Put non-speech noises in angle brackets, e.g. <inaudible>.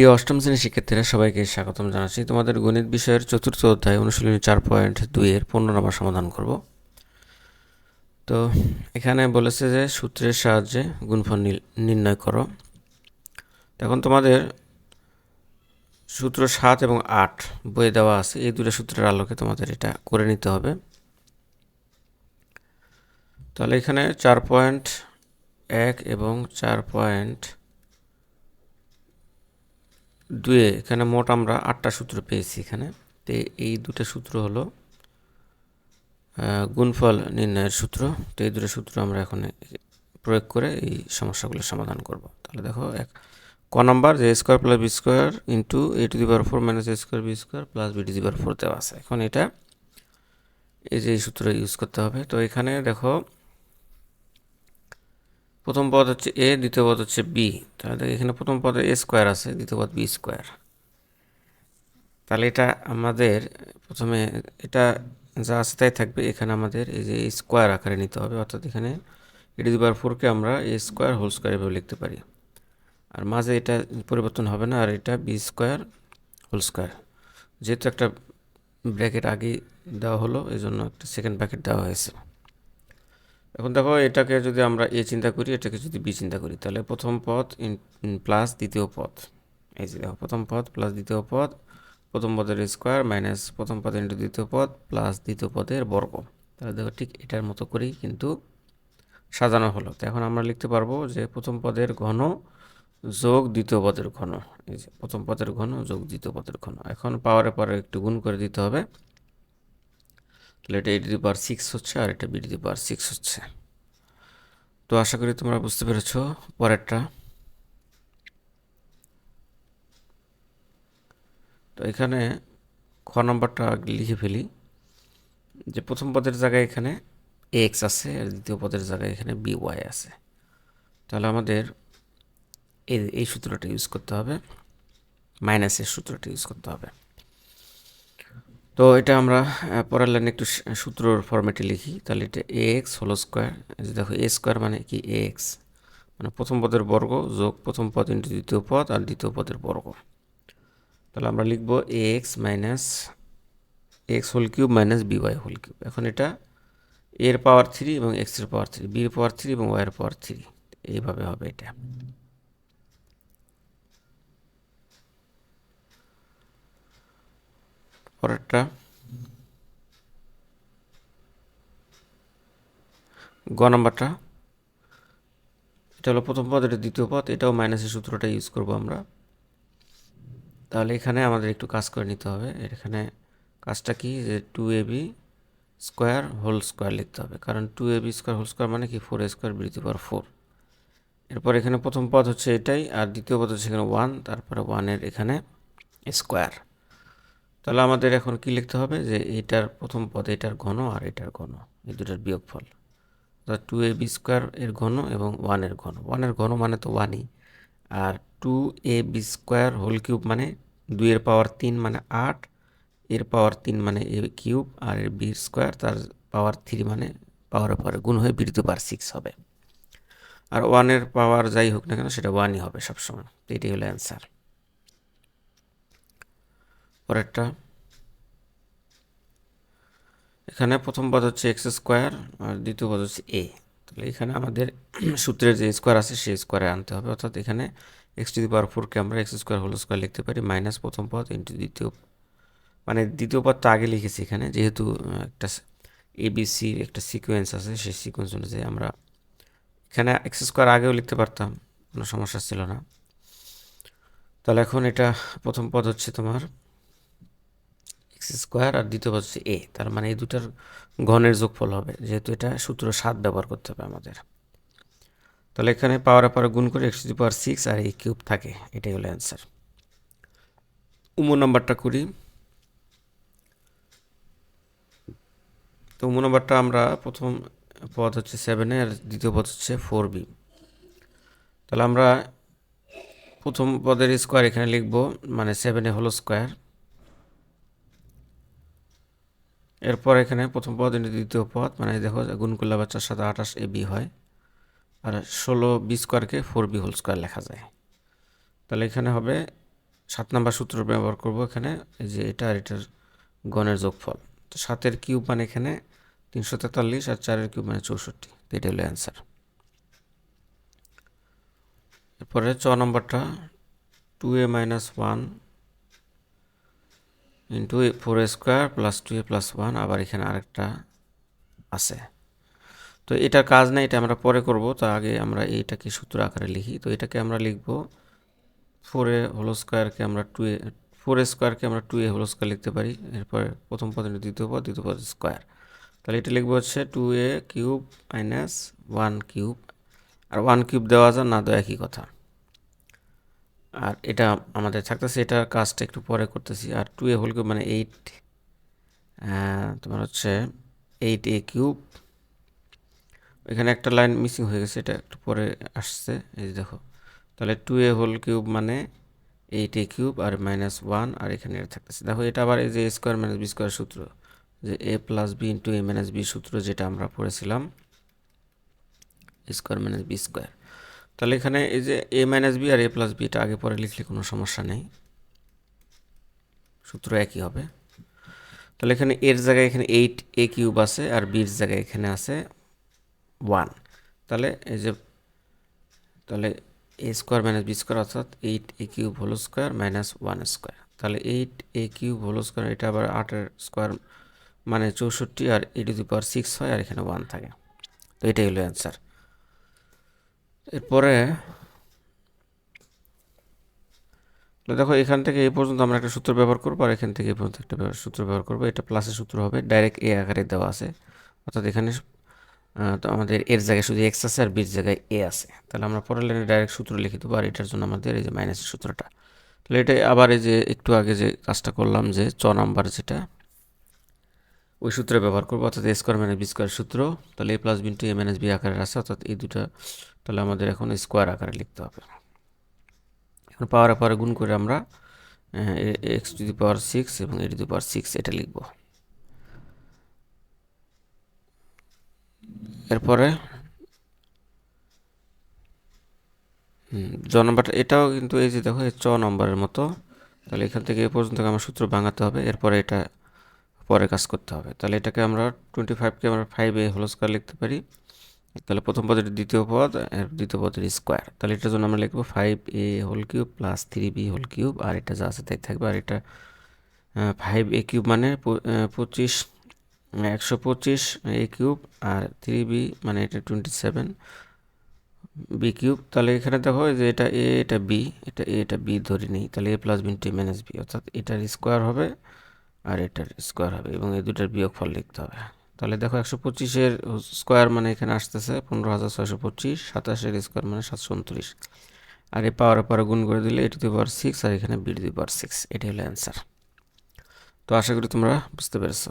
প্রিয় অষ্টম শ্রেণির শিক্ষার্থীরা, সবাইকে স্বাগতম জানাচ্ছি। তোমাদের গণিত বিষয়ের চতুর্থ অধ্যায় অনুশীলনী চার পয়েন্ট দুইয়ের পনেরো নম্বর সমাধান করব। তো এখানে বলেছে যে, সূত্রের সাহায্যে গুণফল নির্ণয় করো। এখন তোমাদের সূত্র সাত এবং আট বয়ে দেওয়া আছে। এই দুটো সূত্রের আলোকে তোমাদের এটা করে নিতে হবে। তাহলে এখানে চার পয়েন্ট এক এবং চার পয়েন্ট দুয়ে, এখানে মোট আমরা আটটা সূত্র পেয়েছি এখানে। তো এই দুটো সূত্র হলো গুণফল নির্ণয়ের সূত্র। তো এই দুটো সূত্র আমরা এখন প্রয়োগ করে এই সমস্যাগুলো সমাধান করব। তাহলে দেখো, এক, ক নাম্বার, যে square plus B square into A to the power four minus A square B square plus B to the power four দেওয়া আছে। এখন এটা, এই যে সূত্র ইউজ করতে হবে। তো এখানে দেখো প্রথম পদ হচ্ছে এ, দ্বিতীয় পদ হচ্ছে বি। তাহলে এখানে প্রথম পদে এ স্কোয়ার আছে, দ্বিতীয় পদ বি স্কোয়ার। তাহলে এটা আমাদের প্রথমে এটা যা আছে তাই থাকবে, এখানে আমাদের এই যে স্কোয়ার আকারে নিতে হবে, অর্থাৎ এখানে এটি দুবার ফোরকে আমরা এ স্কোয়ার হোল স্কোয়ার এভাবে লিখতে পারি। আর মাঝে এটা পরিবর্তন হবে না, আর এটা বি স্কোয়ার হোল স্কোয়ার যেহেতু একটা ব্র্যাকেট আগে দেওয়া হলো এই জন্য একটা সেকেন্ড ব্র্যাকেট দেওয়া হয়েছে। এখন দেখো এটাকে যদি আমরা এ চিন্তা করি, এটাকে যদি বি চিন্তা করি, তাহলে প্রথম পদ প্লাস দ্বিতীয় পদ। এই যে দেখো, প্রথম পদ প্লাস দ্বিতীয় পদ, প্রথম পদের স্কোয়ার মাইনাস প্রথম পদ ইন্টু দ্বিতীয় পদ প্লাস দ্বিতীয় পদের বর্গ। তাহলে দেখো ঠিক এটার মতো করেই কিন্তু সাজানো হলো। তো এখন আমরা লিখতে পারব যে প্রথম পদের ঘন যোগ দ্বিতীয় পদের ঘন। এই যে প্রথম পদের ঘন যোগ দ্বিতীয় পদের ঘন। এখন পাওয়ারে পরে একটু গুণ করে দিতে হবে। তাহলে এটা এ টু দি সিক্স হচ্ছে আর এটা B to the power six হচ্ছে। তো আশা করি তোমরা বুঝতে পেরেছ পরেরটা। তো এখানে খ নম্বরটা লিখে ফেলি। যে প্রথম পদের জায়গায় এখানে এক্স আছে, আর দ্বিতীয় পদের জায়গায় এখানে বি ওয়াই আছে। তাহলে আমাদের এই এই সূত্রটা ইউজ করতে হবে। মাইনাসের সূত্রটা ইউজ করতে হবে। তো এটা আমরা পরের লাইনে একটু সূত্রর ফরম্যাটে লিখি। তাহলে এটা এ এক্স হোল স্কোয়ার দেখো এ স্কোয়ার মানে কি? এ এক্স মানে প্রথম পদের বর্গ যোগ প্রথম পদ ইন্টু দ্বিতীয় পদ আর দ্বিতীয় পদের বর্গ। তাহলে আমরা লিখব A X minus X whole cube minus B Y whole cube এখন এটা এর পাওয়ার থ্রি এবং এক্সের পাওয়ার থ্রি বির পাওয়ার থ্রি এবং ওয়াইয়ের পাওয়ার থ্রি এইভাবে হবে এটা। পরেরটা। গ নাম্বারটা। এটা হলো প্রথম পদ, এটা দ্বিতীয় পদ, এটাও মাইনাসের সূত্রটা ইউজ করব আমরা। তাহলে এখানে আমাদের একটু কাজ করে নিতে হবে। এখানে কাজটা কি? যে two A B square whole square লিখতে হবে। কারণ two A B square whole square মানে কি? ফোর এ স্কোয়ার বৃদ্ধি পাওয়ার ফোর এরপর এখানে প্রথম পদ হচ্ছে এটাই, আর দ্বিতীয় পদ হচ্ছে এখানে ওয়ান তারপরে ওয়ানের এখানে স্কোয়ার তাহলে আমাদের এখন কি লিখতে হবে? যে এটার প্রথম পদ এটার ঘন আর এটার ঘন। এই দুটার বিয়োগফল। অর্থাৎ টু এ বি স্কোয়ার এর ঘন এবং ওয়ানের ঘন। ওয়ানের ঘন মানে তো ওয়ানই আর two A B square whole cube মানে দুইয়ের পাওয়ার তিন মানে আট, এর পাওয়ার তিন মানে এ কিউব আর এর বি স্কোয়ার তার পাওয়ার থ্রি মানে পাওয়ারের পরে গুণ হয়ে বৃদ্ধি পাওয়ার সিক্স হবে। আর ওয়ানের পাওয়ার যাই হোক না কেন, সেটা ওয়ানই হবে সবসময়। এটাই হলো অ্যান্সার পরেরটা। এখানে প্রথম পদ হচ্ছে এক্স স্কোয়ার আর দ্বিতীয় পদ হচ্ছে এ তাহলে এখানে আমাদের <clears throat> সূত্রের যে স্কোয়ার আছে, সেই স্কোয়ারে আনতে হবে। অর্থাৎ এখানে এক্স টু দি পাওয়ার ফোরকে আমরা এক্স স্কোয়ার হোল স্কোয়ার লিখতে পারি মাইনাস প্রথম পদ ইন্টু দ্বিতীয়। মানে দ্বিতীয় পদটা আগে লিখেছি এখানে, যেহেতু একটা এবিসির একটা সিকোয়েন্স আছে, সেই সিকোয়েন্স অনুযায়ী আমরা এখানে এক্স স্কোয়ার আগেও লিখতে পারতাম, কোনো সমস্যা ছিল না। তাহলে এখন এটা প্রথম পদ হচ্ছে তোমার এক্স স্কোয়ার আর দ্বিতীয় পদ হচ্ছে এ। তার মানে এই দুটার ঘনের যোগফল হবে। যেহেতু এটা সূত্র সাত ব্যবহার করতে হবে আমাদের। তাহলে এখানে পাওয়ারে পাওয়ার গুণ করে এক্স টু পাওয়ার সিক্স আর এই কিউব থাকে। এটাই হলো অ্যান্সার উমো নাম্বারটা করি। তো উমো নাম্বারটা আমরা প্রথম পদ হচ্ছে সেভেনে আর দ্বিতীয় পদ হচ্ছে ফোর বি তাহলে আমরা প্রথম পদের স্কোয়ার এখানে লিখব। মানে সেভেনে হলো স্কোয়ার এরপর এখানে প্রথম পদ ইন্টু দ্বিতীয় পদ। মানে দেখো গুণ করলে আবার চার সাথে আঠাশ এ বি হয়। আর ষোলো বি স্কোয়ারকে ফোর বি হোল স্কোয়ার লেখা যায়। তাহলে এখানে হবে, সাত নাম্বার সূত্র ব্যবহার করব এখানে, এই যে এটা আর এটার গণের যোগফল। তো সাতের কিউব মানে এখানে তিনশো তেতাল্লিশ আর চারের কিউব মানে চৌষট্টি। তো এটা হলো অ্যান্সার এরপরে চ নম্বরটা two A minus one into four square plus two A plus one আবার এখানে আরেকটা আছে। তো এটার কাজ নেই, এটা আমরা পরে করব তো আগে আমরা এইটাকে সূত্র আকারে লিখি। তো এটাকে আমরা লিখব ফোর এ হোল স্কোয়ারকে আমরা টু এ ফোর স্কোয়ারকে আমরা টু এ হোল স্কোয়ার লিখতে পারি। এরপর প্রথম পদ দ্বিতীয় পদ দ্বিতীয় পদ স্কোয়ার তাহলে এটা লিখব হচ্ছে two A cube minus one cube R one cube দেওয়া যায় না, দেওয়া একই কথা। আর এটা আমাদের থাকতেছে, এটার কাজটা একটু পরে করতেছি। আর টু এ হোল কিউব মানে এইট তোমার হচ্ছে এইট এ কিউব এখানে একটা লাইন মিসিং হয়ে গেছে, এটা একটু পরে আসছে। এই যে দেখো, তাহলে টু এ হোল কিউব মানে এইট এ কিউব আর মাইনাস ওয়ান আর এখানে এটা থাকতেছে। দেখো, এটা আবার এই যে A square minus B square সূত্র, যে A plus B into A minus B সূত্র যেটা আমরা পড়েছিলাম স্কোয়ার মাইনাস বি স্কোয়ার তাহলে এখানে এই যে এ মাইনাস বি আর এ প্লাস বি এটা আগে পরে লিখলে কোনো সমস্যা নেই। সূত্র একই হবে। তাহলে এখানে এর জায়গায় এখানে এইট এ কিউব আছে আর বির জায়গায় এখানে আছে ওয়ান তাহলে এই যে, তাহলে A square minus B square অর্থাৎ eight A cube whole square minus one square তাহলে eight A cube whole square এটা আবার আটের স্কোয়ার মানে চৌষট্টি আর এ টু পাওয়ার সিক্স হয় আর এখানে ওয়ান থাকে। তো এটাই হলো অ্যান্সার এরপরে দেখো এখান থেকে এই পর্যন্ত আমরা একটা সূত্র ব্যবহার করব আর এখান থেকে এই পর্যন্ত একটা সূত্র ব্যবহার করব। এটা প্লাসের সূত্র হবে। ডাইরেক্ট এ আকারে দেওয়া আছে। অর্থাৎ এখানে তো আমাদের এর জায়গায় শুধু এক্স আছে আর বির জায়গায় এ আছে। তাহলে আমরা পরের লাইনে ডাইরেক্ট সূত্র লিখে দেবো আর এটার জন্য আমাদের এই যে মাইনাসের সূত্রটা। তাহলে এটা আবার এই যে একটু আগে যে কাজটা করলাম যে চ নাম্বার যেটা ওই সূত্রে ব্যবহার করব, অর্থাৎ A square minus B square সূত্র, তাহলে A plus B into A minus B আকারে আছে, অর্থাৎ এই দুটা, তাহলে আমাদের এখন স্কোয়ার আকারে লিখতে হবে। এখন পাওয়ার পাওয়ারে গুণ করে আমরা X to the power six এবং A to the power six এটা লিখব। এরপরে জ নম্বরটা, এটাও কিন্তু এই যে দেখো, এই চ নম্বরের মতো, তাহলে এখান থেকে এ পর্যন্ত আমার সূত্র ভাঙাতে হবে, এরপরে এটা পরে কাজ করতে হবে। তাহলে এটাকে আমরা টোয়েন্টি ফাইভকে আমরা ফাইভ এ হোল স্কোয়ার লিখতে পারি। তাহলে প্রথম পদের দ্বিতীয় পদ আর দ্বিতীয় পদের স্কোয়ার তাহলে এটার জন্য আমরা লিখব five A whole cube plus three B whole cube আর এটা যা আছে তাই থাকবে। আর এটা ফাইভ এ কিউব মানে পঁচিশ, একশো পঁচিশ এ কিউব আর থ্রি বি মানে এটা টোয়েন্টি সেভেন বি কিউব তাহলে এখানে দেখো যে এটা এ এটা বি এটা এ এটা বি ধরে নেই। তাহলে এ প্লাস বি টি মাইনাস বি অর্থাৎ এটার স্কোয়ার হবে আর এটার স্কোয়ার হবে এবং এই দুটার বিয়োগফল লিখতে হবে। তাহলে দেখো একশো পঁচিশের স্কোয়ার মানে এখানে আসতেছে পনেরো হাজার ছয়শো পঁচিশ, সাতাশের স্কোয়ার মানে সাতশো উনত্রিশ। আর এই পাওয়ার পাওয়ার গুণ করে দিলে এটি টু পাওয়ার সিক্স আর এখানে বি টু পাওয়ার সিক্স এটি হলো অ্যান্সার তো আশা করি তোমরা বুঝতে পেরেছ।